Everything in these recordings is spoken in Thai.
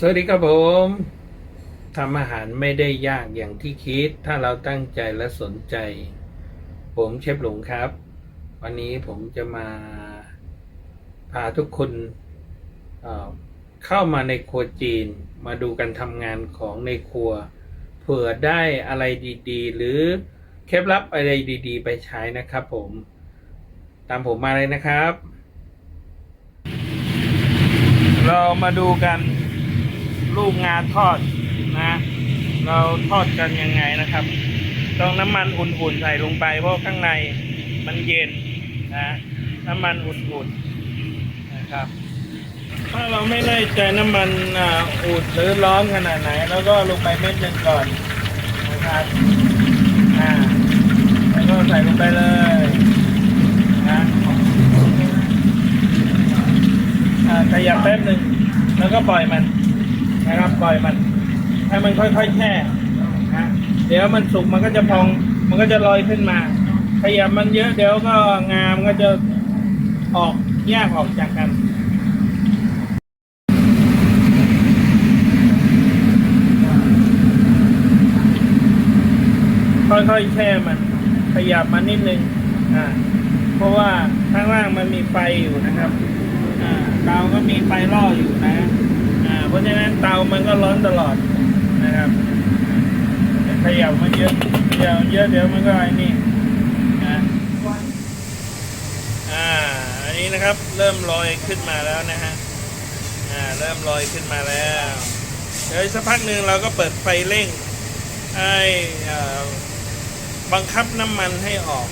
สวัสดีครับผมทำอาหารไม่ได้ยากอย่างที่คิด ถ้าเราตั้งใจและสนใจ ผมเชฟหลงครับ วันนี้ผมจะมาพาทุกคนเเข้ามาในครัวจีน มาดูการทำงานของในครัว เผื่อได้อะไรดีๆ หรือเคล็ดลับอะไรดี ๆ ไปใช้นะครับผม ตามผมมาเลยนะครับ เรามาดูกัน ลูกงาทอดนะ เราทอดกันยังไงนะครับ ต้องน้ำมันอุ่นๆใส่ลงไปเพราะข้างในมันเย็นนะน้ำมันอุ่นๆนะครับ ถ้าเราไม่แน่ใจน้ำมันอุ่นหรือร้อนขนาดไหน แล้วก็ลงไปเม็ดหนึ่งก่อนนะครับอ่าแล้วก็ใส่ลงไปเลยนะอ่าขยับแป๊บหนึ่งแล้วก็ปล่อยมัน นะครับปล่อยมัน ให้มันค่อยๆแช่นะเดี๋ยวมันสุกมันก็จะพอง มันก็จะลอยขึ้นมาขยับมันเยอะเดี๋ยวก็งามก็จะออกแยกออกจากกันค่อยๆแช่มัน ขยับมันนิดนึงอ่าเพราะว่าข้างล่างมันมีไฟอยู่นะครับอ่าเตาก็มีไฟล่ออยู่นะ เพราะฉะนั้นเตามันก็ร้อนตลอดนะครับขยับมันเยอะขยับเยอะเดี๋ยวมันก็ไอ้นี่นะอ่าอันนี้นะครับเริ่มลอยขึ้นมาแล้วนะฮะอ่าเริ่มลอยขึ้นมาแล้วเดี๋ยวสักพักหนึ่งเราก็เปิดไฟเร่งให้อ่าบังคับน้ำมันให้ออก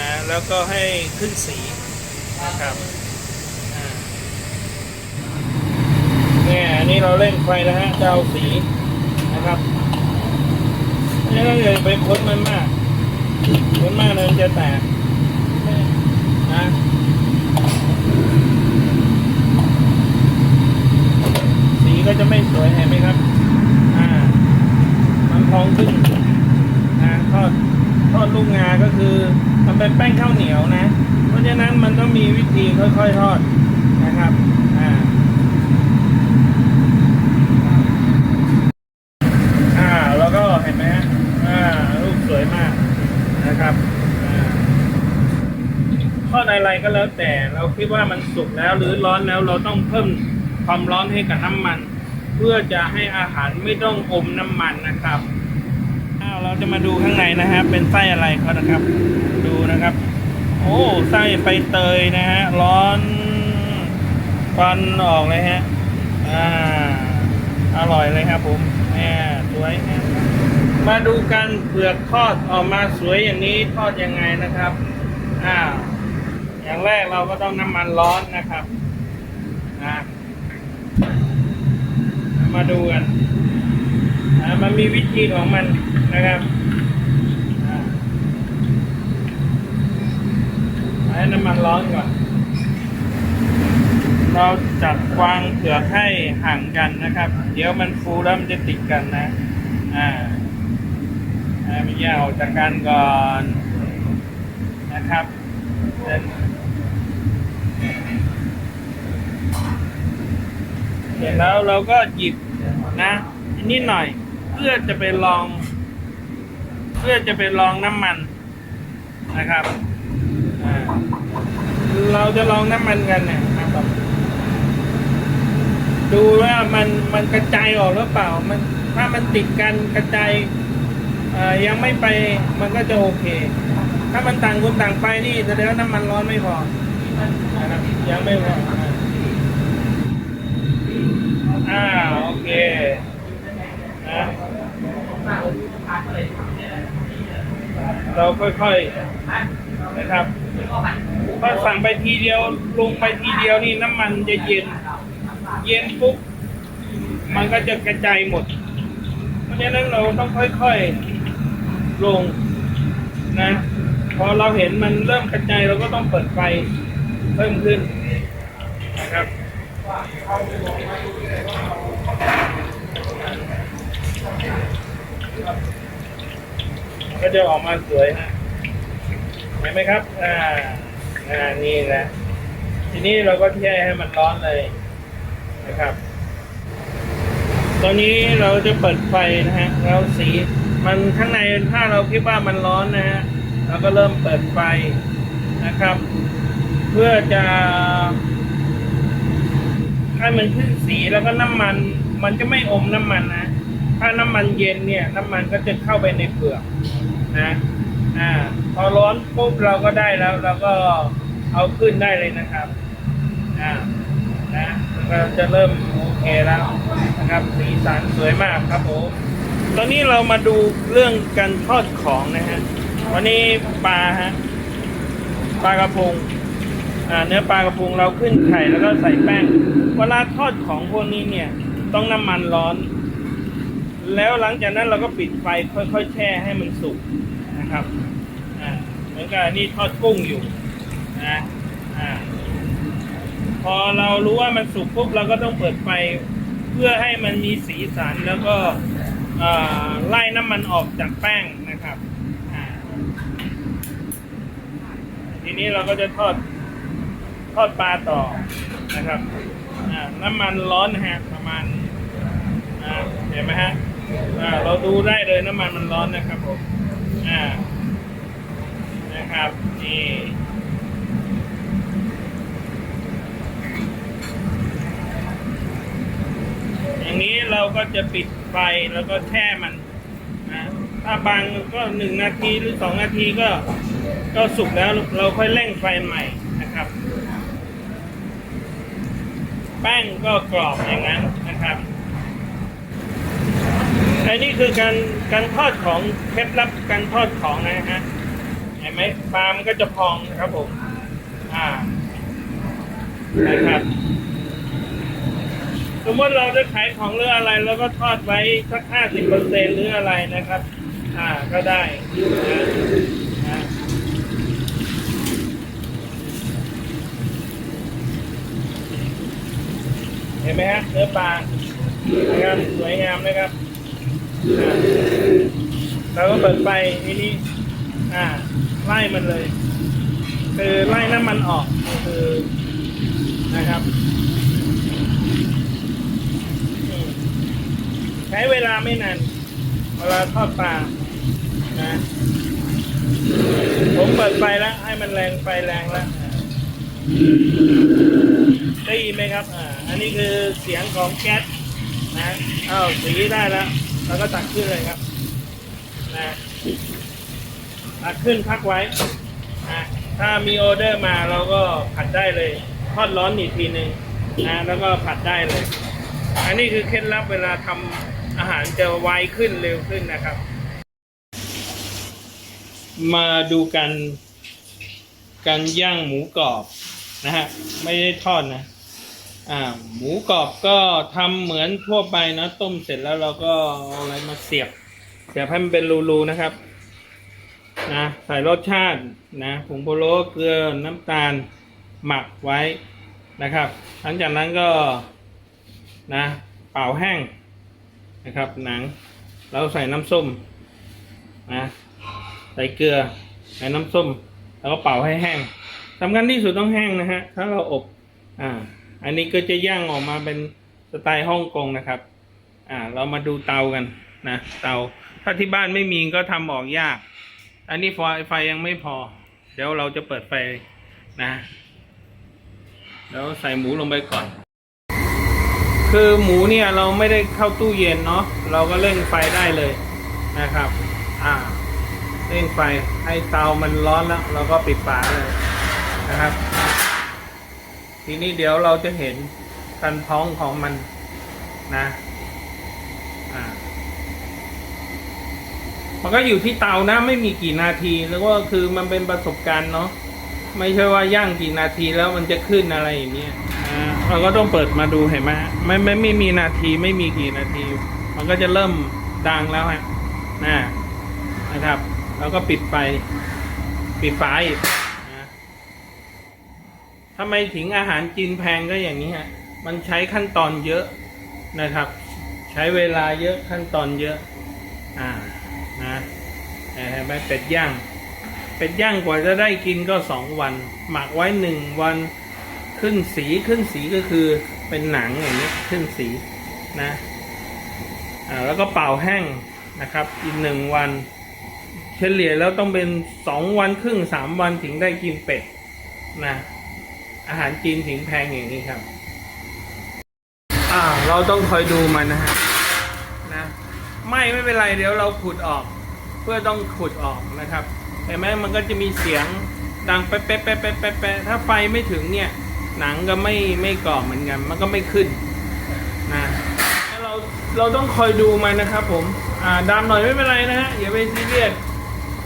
นะแล้วก็ให้ขึ้นสีนะครับอ่าเนี่ย อันนี้เราเร่งไฟนะฮะจะเอาสีนะครับนี่เราอย่าไปพ้นมันมากพ้นมากเลยมันจะแตกนะสีก็จะไม่สวยเห็นไหมครับ อ่า มันพองขึ้นนะทอดทอดลูกงาก็คือมันเป็นแป้งข้าวเหนียวนะ เพราะฉะนั้นมันต้องมีวิธีค่อยๆทอดนะครับ อ่า อ่า แล้วก็เห็นไหมฮะ อ่า ลูกสวยมากนะครับ อ่า ท อะไรก็แล้วแต่ เราคิดว่ามันสุกแล้วหรือร้อนแล้วเราต้องเพิ่มความร้อนให้กับน้ำมัน เพื่อจะให้อาหารไม่ต้องอมน้ำมันนะครับอ้าวเราจะมาดูข้างในนะฮะเป็นไส้อะไรเขานะครับ ดูนะครับ โอ้ไส้ใบเตยนะฮะร้อนควันออกเลยฮะอ่าอร่อยเลยครับผมแหมสวยมาดูกันเผือกทอดออกมาสวยอย่างนี้ทอดยังไงนะครับอ้าว อย่างแรกเราก็ต้องน้ำมันร้อนนะครับนะมาดูกันอ่ามันมีวิธีของมันนะครับให้น้ำมันร้อนก่อน เราจัดวางเผือกให้ห่างกันนะครับ เดี๋ยวมันฟูแล้วมันจะติดกันนะ อ่าให้มันแยกออกจากกันก่อนนะครับเสร็จ เสร็จแล้วเราก็หยิบนะนิดหน่อยเพื่อจะไปลอง เพื่อจะไปลองน้ำมันนะครับเราจะลองน้ำมันกันเนี่ยนะครับดูว่ามันมันกระจายออกหรือเปล่า มันถ้ามันติดกันกระจายยังไม่ไปมันก็จะโอเค ถ้ามันต่างคนต่างไปนี่แสดงว่าน้ำมันร้อนไม่พอยังไม่พอ อ่าโอเคนะเราค่อยๆนะครับถ้าสั่งไปทีเดียวลงไปทีเดียวนี่น้ำมันจะเย็น เย็นปุ๊บมันก็จะกระจายหมด เพราะฉะนั้นเราต้องค่อยๆลงนะพอเราเห็นมันเริ่มกระจายเราก็ต้องเปิดไฟเพิ่มขึ้นนะครับ ก็จะออกมาสวยฮะเห็นไหมครับ อ่า อ่า นี่แหละทีนี้เราก็แช่ให้มันร้อนเลยนะครับ ตอนนี้เราจะเปิดไฟนะฮะเราสีมันข้างในถ้าเราคิดว่ามันร้อนนะฮะ เราก็เริ่มเปิดไฟนะครับ เพื่อจะให้มันขึ้นสีแล้วก็น้ำมัน มันจะไม่อมน้ำมันนะ ถ้าน้ำมันเย็นเนี่ย น้ำมันก็จะเข้าไปในเปลือก นะอ่าพอร้อนปุ๊บเราก็ได้แล้วเราก็เอาขึ้นได้เลยนะครับอ่านะเราจะเริ่มโอเคแล้วนะครับสีสันสวยมากครับผมตอนนี้เรามาดูเรื่องการทอดของนะฮะวันนี้ปลาฮะปลากระพงอ่าเนื้อปลากระพงเราขึ้นไข่แล้วก็ใส่แป้งเวลาทอดของพวกนี้เนี่ยต้องน้ำมันร้อน แล้วหลังจากนั้นเราก็ปิดไฟค่อยๆแช่ให้มันสุก นะครับเหมือนกับนี่ทอดกุ้งอยู่นะอพอเรารู้ว่ามันสุกปุ๊บเราก็ต้องเปิดไฟเพื่อให้มันมีสีสันแล้วก็ไล่น้ำมันออกจากแป้งนะครับทีนี้เราก็จะทอดทอดปลาต่อนะครับน้ำมันร้อนนะฮะประมาณเห็นไหมฮะเราดูได้เลยน้ำมันมันร้อนนะครับผม อ่านะครับนี่อย่างนี้เราก็จะปิดไฟแล้วก็แช่มันนะถ้าบางก็หนึ่งนาทีหรือสองนาทีก็ก็สุกแล้วเราค่อยเร่งไฟใหม่นะครับ แป้งก็กรอบอย่างนั้นนะครับ นนี้คือการการทอดของเคล็ดลับการทอดของนะฮะเห็นไหมปลามันก็จะพองนะครับผมอ่านะครับสมมติเราจะขายของหรืออะไรเราก็ทอดไว้สักห้าสิบเปอร์เซ็นหรืออะไรนะครับ อ่าก็ได้นะนะเห็นไหมฮะเนื้อปลานะครับสวยงามนะครับ อ่าเราก็เปิดไฟทีนี้อ่า ไล่มันเลยคือไล่น้ำมันออกคือนะครับ ใช้เวลาไม่นานเวลาทอดปลานะผมเปิดไฟแล้ว ให้มันแรงไฟแรงแล้วได้ยินไหมครับ อ่า อันนี้คือเสียงของแก๊สนะอ้าวสีได้แล้ว เราก็ตักขึ้นเลยครับนะตักขึ้นพักไว้นะถ้ามีออเดอร์มาเราก็ผัดได้เลยทอดร้อนอีกทีหนึ่งนะแล้วก็ผัดได้เลย อันนี้คือเคล็ดลับเวลาทำอาหารจะไวขึ้นเร็วขึ้นนะครับ มาดูกันการย่างหมูกรอบนะฮะไม่ได้ทอดนะ อ่าหมูกรอบก็ทำเหมือนทั่วไปนะต้มเสร็จแล้วเราก็เอาอะไรมาเสียบ เสียบให้มันเป็นรูๆนะครับ นะใส่รสชาตินะผงโพโลเกลือน้ำตาลหมักไว้นะครับ หลังจากนั้นก็นะเป่าแห้งนะครับหนังเราใส่น้ำส้มนะใส่เกลือใส่น้ำส้ม แล้วก็เป่าให้แห้งสำคัญที่สุดต้องแห้งนะฮะถ้าเราอบอ่า อันนี้ก็จะย่างออกมาเป็นสไตล์ฮ่องกงนะครับ อ่า เรามาดูเตากันนะเตา ถ้าที่บ้านไม่มีก็ทำออกยาก อันนี้ไฟไฟยังไม่พอ เดี๋ยวเราจะเปิดไฟนะแล้วใส่หมูลงไปก่อน คือหมูเนี่ยเราไม่ได้เข้าตู้เย็นเนาะเราก็เร่งไฟได้เลยนะครับ อ่าเร่งไฟให้เตามันร้อนแล้ว เราก็ปิดฝาเลยนะครับ ทีนี้เดี๋ยวเราจะเห็นการท้องของมันนะอ่ามันก็อยู่ที่เตานะไม่มีกี่นาทีแล้วก็คือมันเป็นประสบการณ์เนาะไม่ใช่ว่าย่างกี่นาทีแล้วมันจะขึ้นอะไรอย่างเงี้ยอ่าเราก็ต้องเปิดมาดูเห็นไหมฮะไม่ไม่ไม่มีนาทีไม่มีกี่นาที มันก็จะเริ่มดังแล้วฮะนะนะครับ แล้วก็ปิดไฟปิดฝาอีกนะ ทำไมถึงอาหารจีนแพงก็อย่างนี้ฮะ มันใช้ขั้นตอนเยอะนะครับ ใช้เวลาเยอะขั้นตอนเยอะ อ่า นะเห็นไหมเป็ดย่าง เป็ดย่างกว่าจะได้กินก็สองวัน หมักไว้หนึ่งวันขึ้นสีขึ้นสีก็คือเป็นหนังอย่างนี้ขึ้นสีนะอ่าแล้วก็เป่าแห้งนะครับอีกหนึ่งวัน เฉลี่ยแล้วต้องเป็นสองวันครึ่งสามวันถึงได้กินเป็ดนะ อาหารจีนถึงแพงอย่างนี้ครับ อ่า เราต้องคอยดูมันนะฮะนะไม่ไม่เป็นไรเดี๋ยวเราขุดออก เพื่อต้องขุดออกนะครับเห็นไหมมันก็จะมีเสียงดังแป๊ะแป๊ะแป๊ะแป๊ะแป๊ะถ้าไฟไม่ถึงเนี่ย หนังก็ไม่ไม่กรอบเหมือนกัน มันก็ไม่ขึ้นนะเราเราต้องคอยดูมันนะครับ ผม อ่าดำหน่อยไม่เป็นไรนะฮะอย่าไปซีเรียส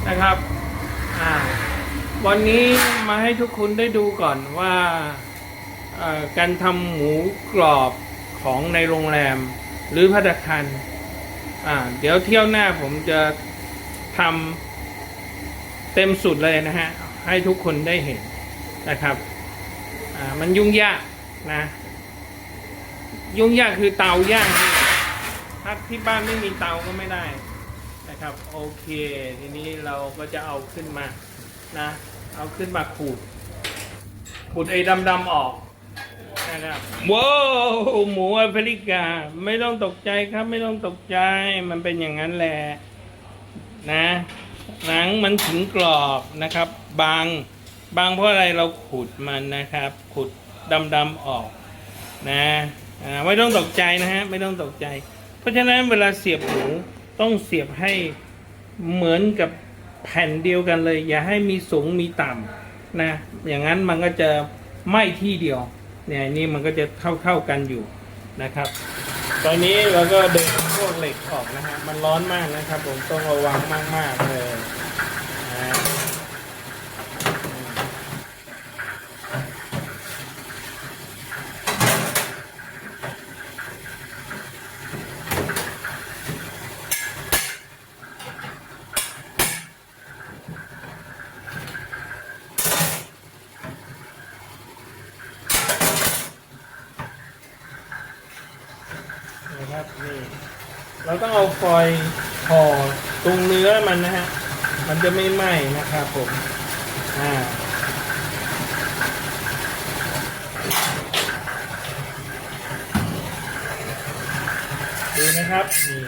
นะครับ อ่า วันนี้มาให้ทุกคนได้ดูก่อนว่าการทำหมูกรอบของในโรงแรมหรือพัตคารเดี๋ยวเที่ยวหน้าผมจะทำเต็มสุดเลยนะฮะ ให้ทุกคนได้เห็นนะครับมันยุ่งยากนะ ยุ่งยากคือเตาย่างถ้าที่บ้านไม่มีเตาก็ไม่ได้นะครับ โอเค ทีนี้เราก็จะเอาขึ้นมานะ เอาขึ้นมาขูด ขูดไอ้ดำๆออกนะครับว้าวหมูแอฟริกา ไม่ต้องตกใจครับ ไม่ต้องตกใจ มันเป็นอย่างนั้นแหละนะ หนังมันถึงกรอบนะครับ บาง บางเพราะอะไรเราขูดมันนะครับ ขูดดำๆออกนะไม่ต้องตกใจนะฮะ ไม่ต้องตกใจ เพราะฉะนั้นเวลาเสียบหมูต้องเสียบให้เหมือนกับ แผ่นเดียวกันเลย อย่าให้มีสูงมีต่ำนะอย่างนั้นมันก็จะไม่ที่เดียวเนี่ยนี่มันก็จะเท่าเท่าๆกันอยู่นะครับ ตอนนี้เราก็เดินพวกเหล็กออกนะฮะมันร้อนมากนะครับ ผมต้องระวังมากๆเลย นะครับนี่เราต้องเอาฟอยล์ห่อตรงเนื้อมันนะฮะมันจะไม่ไหม้นะครับผมอ่าดูนะครับนี่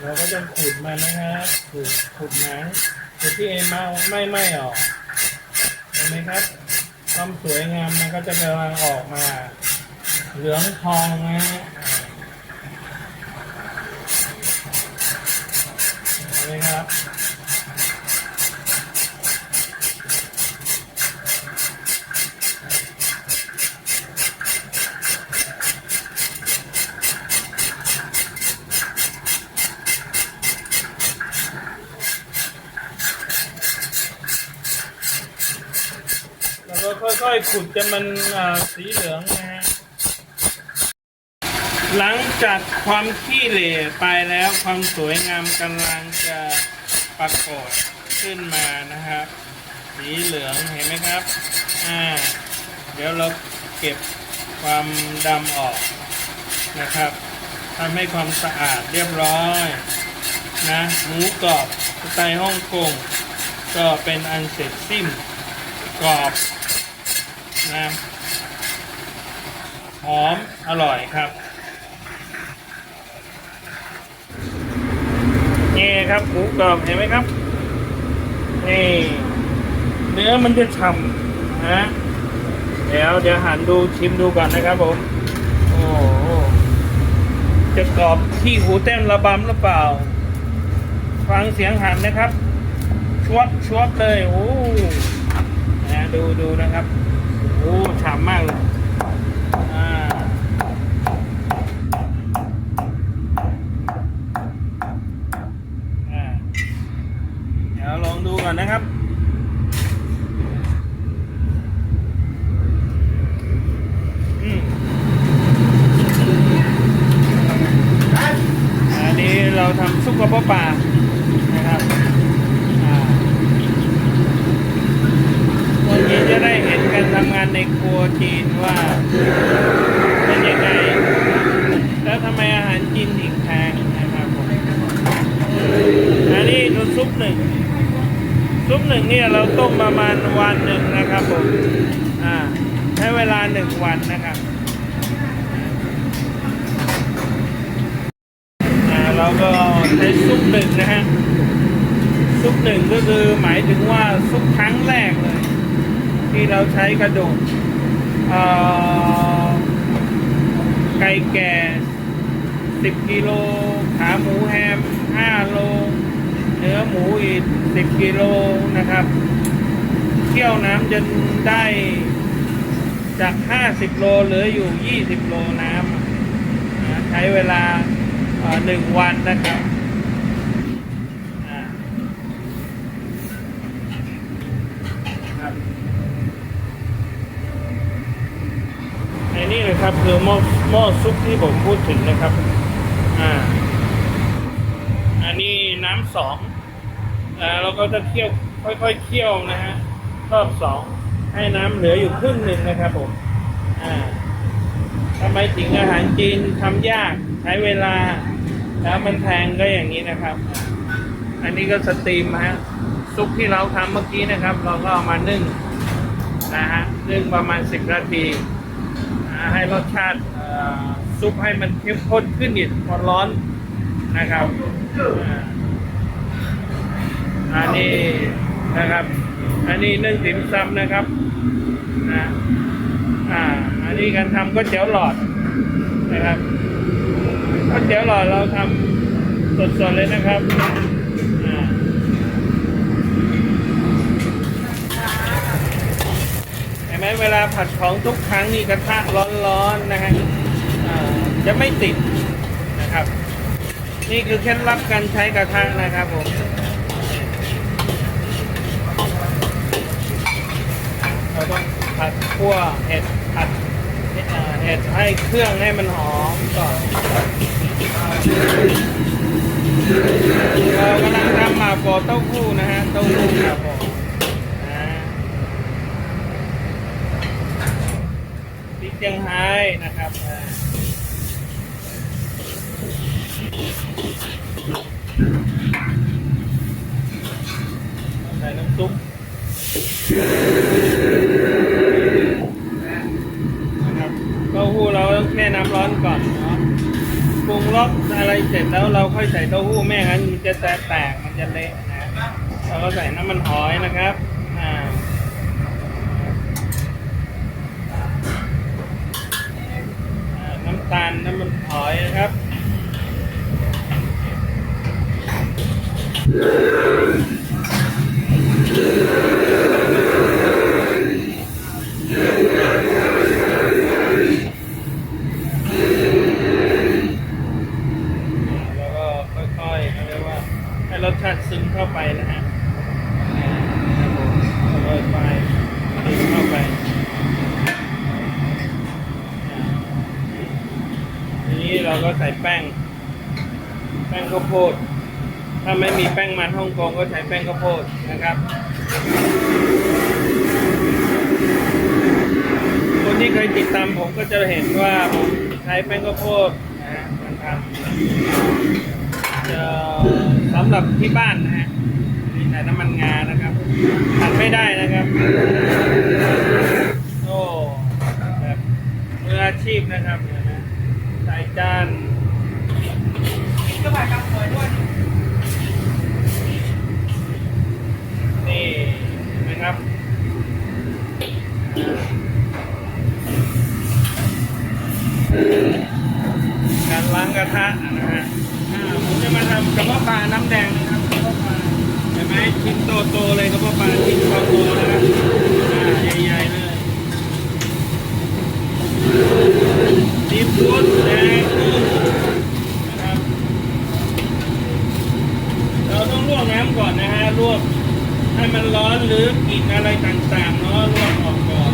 เราก็จะขูดมันนะครับขูดขูดหนังขูดที่เอ็นมาไม่ไหม้ออกเห็นไหมครับความสวยงามมันก็จะกำลังออกมา เหลืองทองนะฮะ เห็นไหมครับ แล้วก็ค่ อยขุดจนมันสีเหลืองนะฮะหลังจากความขี้เหร่ไปแล้วความสวยงามกำลังจะปรากฏขึ้นมานะครับ สีเหลืองเห็นไหมครับอ่าเดี๋ยวเราเก็บความดำออกนะครับทำให้ความสะอาดเรียบร้อยนะหมูกรอบสไตล์ฮ่องกงก็เป็นอันเสร็จสิ้นกรอบะหอม อร่อยครับนี่ครับหมูกรอบเห็นไหมครับนี่เนื้อมันจะฉ่ำนะเดี๋ยวเดี๋ยวหันดูชิมดูก่อนนะครับผมโอ้โหจะกรอบที่หูเต้นระบำหรือเปล่า ฟังเสียงหันนะครับ ชวบชวบเลยโอ้นะดูดูนะครับ โอ้ฉ่ำมากเลยอ่า อ่าเดี๋ยวลองดูก่อนนะครับ อืมอันนี้เราทำซุปกระเพาะปลานะครับอ่าวันนี้จะได้เห็นการทำงานในครัวจีนว่าเป็นยังไง แล้วทำไมอาหารจีนถึงแพงนะครับผม อันนี้คือซุปหนึ่ง ซุปหนึ่งเนี่ยเราต้มประมาณวั นะครับผมอ่าใช้เวลาหนึ่งวันนะครับอ่าก็ใช้ซุปหนึ่งนะฮะซุปหนึ่งก็คือหมายถึงว่าซุปครั้งแรกเลย ที่เราใช้กระดูกไก่แก่ 10กิโลขาหมูแฮม 5 โล เนื้อหมูอีก 10 กิโลนะครับ เคี่ยวน้ำจนได้จาก 50 โลเหลืออยู่ 20 โลน้ำอ่าใช้เวลาหนึ่งวันนะครับอ่าครับไอ้นี่เลยครับคือหม้อหม้อซุปที่ผมพูดถึงนะครับ อ่า อันนี้น้ำสองอ่าเราก็จะเคี่ยวค่อยๆเคี่ยวนะฮะ รอบสองให้น้ำเหลืออยู่ครึ่งหนึ่งนะครับผมอ่าทำไมถึงอาหารจีนทำยากใช้เวลา แล้วมันแพงก็อย่างนี้นะครับ อันนี้ก็สตรีมฮะซุปที่เราทำเมื่อกี้นะครับ เราก็เอามานึ่งนะฮะนึ่งประมาณสิบนาที ให้รสชาติซุปให้มันเข้มข้นขึ้นอีกพอร้อนนะครับอ่าอันนี้นะครับ อันนี้นึ่งติ่มซำนะครับนะอ่า อันนี้การทำก๋วยเตี๋ยวหลอดนะครับก๋วยเตี๋ยวหลอดเราทำสดๆเลยนะครับอ่าเห็นไหมเวลาผัดของทุกครั้งนี่กระทะร้อนๆนะฮะอ่าจะไม่ติดนะครับ นี่คือเคล็ดลับการใช้กระทะนะครับผม เราต้องผัดคั่วเห็ดผัดเห็ดให้เครื่องให้มันหอมก่อนเรากำลังทำหมากโกเต้าหู้นะฮะเต้าหู้หมาบผมนะพริกเจียงไฮ้นะครับอ่าใส่น้ำซุป นะครับเต้าหู้เราต้องแช่น้ำร้อนก่อนเนาะปรุงรสอะไรเสร็จแล้วเราค่ อยใส่เต้าหู้แม่งั้นมันจะแตกแตกมันจะเละนะเราก็ใส่น้ำมันหอยนะครับอ่าอ่าน้ำตาลน้ำมันหอยนะครับแล้วก็ค่อยๆเขาเรียกว่า ให้รสชาติซึมเข้าไปนะฮะอ่าครับผมค่อยๆไปซึมเข้าไปทีนี้เราก็ใส่แป้ง แป้งข้าวโพด ถ้าไม่มีแป้งมันฮ่องกงก็ใช้แป้งข้าวโพดนะครับคนที่เคยติดตามผมก็จะเห็นว่าผมใช้แป้งข้าวโพดนะฮะมันทำจะำหรับที่บ้านนะฮะมีใส่น้ำมันงานะครับผัดไม่ได้นะครับโอ้แบบมืออาชีพนะครับเนี่ยนะใส่จานก็ผ่านกำเนิดด้วยนี่เห็นไหมครับการล้างกระทะนะฮะอ่าผม จะมาทำกระเพาะปลาน้ำแดงนะครับกระเพาะปลาเห็นไหมชิ้นโตๆเลยกระเพาะปลาชิ้นโตๆนะครับใหญ่ๆเลยซีฟู้ดแดงกุ้งนะครับเราต้องลวกน้ำก่อนนะฮะลวกให้มันร้อนหรือกลิ่นอะไรต่างๆเนาะลวกออกก่อน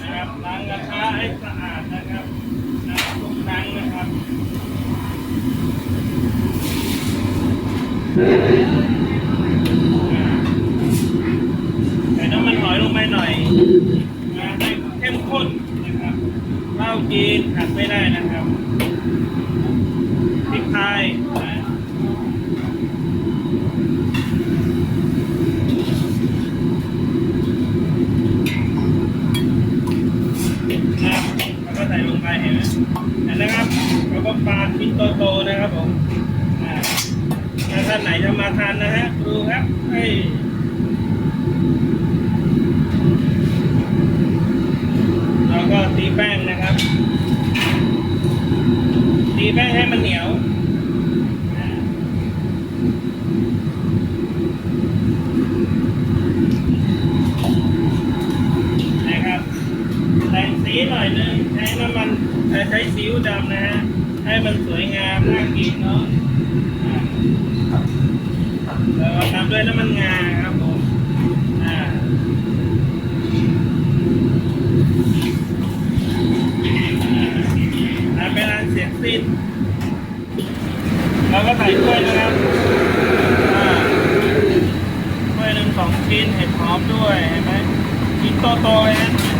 นะครับล้างกระทะให้สะอาดนะครับน้ำทุกครั้งนะครับ ใส่น้ำมันหอยลงไปหน่อยนะให้เข้มข้นนะครับเหล้าจีนขาดไม่ได้นะครับ ทายนะนะแล้วก็ใส่ลงไปเห็นไหมเห็นนะครับแล้วก็ปลาชิ้นโตๆนะครับผมอ่าถ้าท่านไหนจะมาทานนะฮะดูครับเฮ้ย แล้วก็ตีแป้งนะครับ ตีแป้งให้มันเหนียวนะครับแต่งสีหน่อยนึงใช้น้ำมันเอ่อใช้ซีอิ๊วดำนะฮะ ให้มันสวยงามน่ากินเนาะอ่าแล้วก็ทำ ด้วยน้ำมันงาครับผม อ่า อ่าเป็นอันเสร็จสิ้นเราก็ใส่ถ้วยนะครับอ่าถ้วยหนึ่งสองชิ้นเห็ดหอมด้วยเห็นไหมชิ้นโตๆเลยนะครับ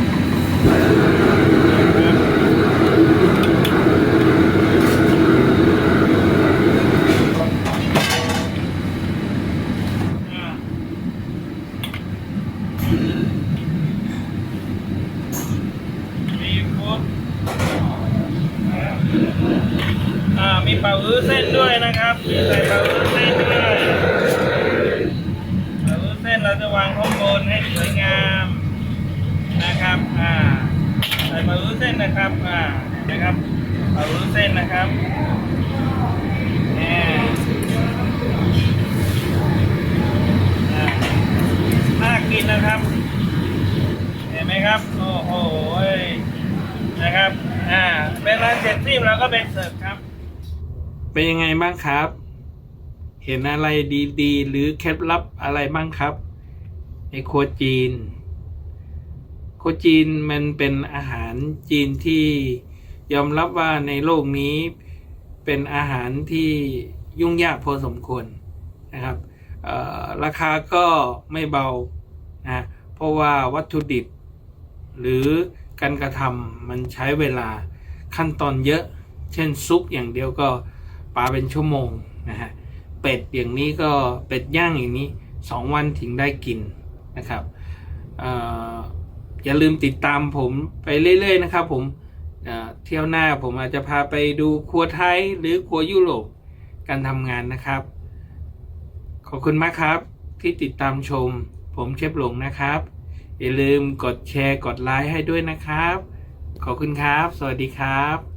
อ่ามีฟุต อ่ามีเป่าอื้อเส้นด้วยนะครับ มีใส่ เป่าอื้อเส้นด้วยเป่าเส้นเราจะวางข้างบนให้สวยงามนะครับอ่าใส่เป่าอื้เส้นนะครับอ่านไหมครับเป่าอื้เส้นนะครับนี่อ่าน่ากินนะครับ เห็นไหมครับ โอ้โหนะครับ อ่าเป็นร้านเสร็จสิ้นแล้วก็เป็นเสิร์ฟครับ เป็นยังไงบ้างครับ เห็นอะไรดีๆ หรือเคล็ดลับอะไรบ้างครับ ในครัวจีนครัวจีนมันเป็นอาหารจีนที่ยอมรับว่าในโลกนี้เป็นอาหารที่ยุ่งยากพอสมควรนะครับราคาก็ไม่เบานะเพราะว่าวัตถุดิบ หรือการกระทำมันใช้เวลาขั้นตอนเยอะ เช่นซุปอย่างเดียวก็ปลาเป็นชั่วโมงนะฮะ เป็ดอย่างนี้ก็เป็ดย่างอย่างนี้สองวันถึงได้กินนะครับอย่าลืมติดตามผมไปเรื่อยๆนะครับผมเที่ยวหน้าผมอาจจะพาไปดูครัวไทยหรือครัวยุโรปการทำงานนะครับ ขอบคุณมากครับที่ติดตามชม ผมเชฟหลงนะครับ อย่าลืมกดแชร์กดไลค์ให้ด้วยนะครับ ขอบคุณครับ สวัสดีครับ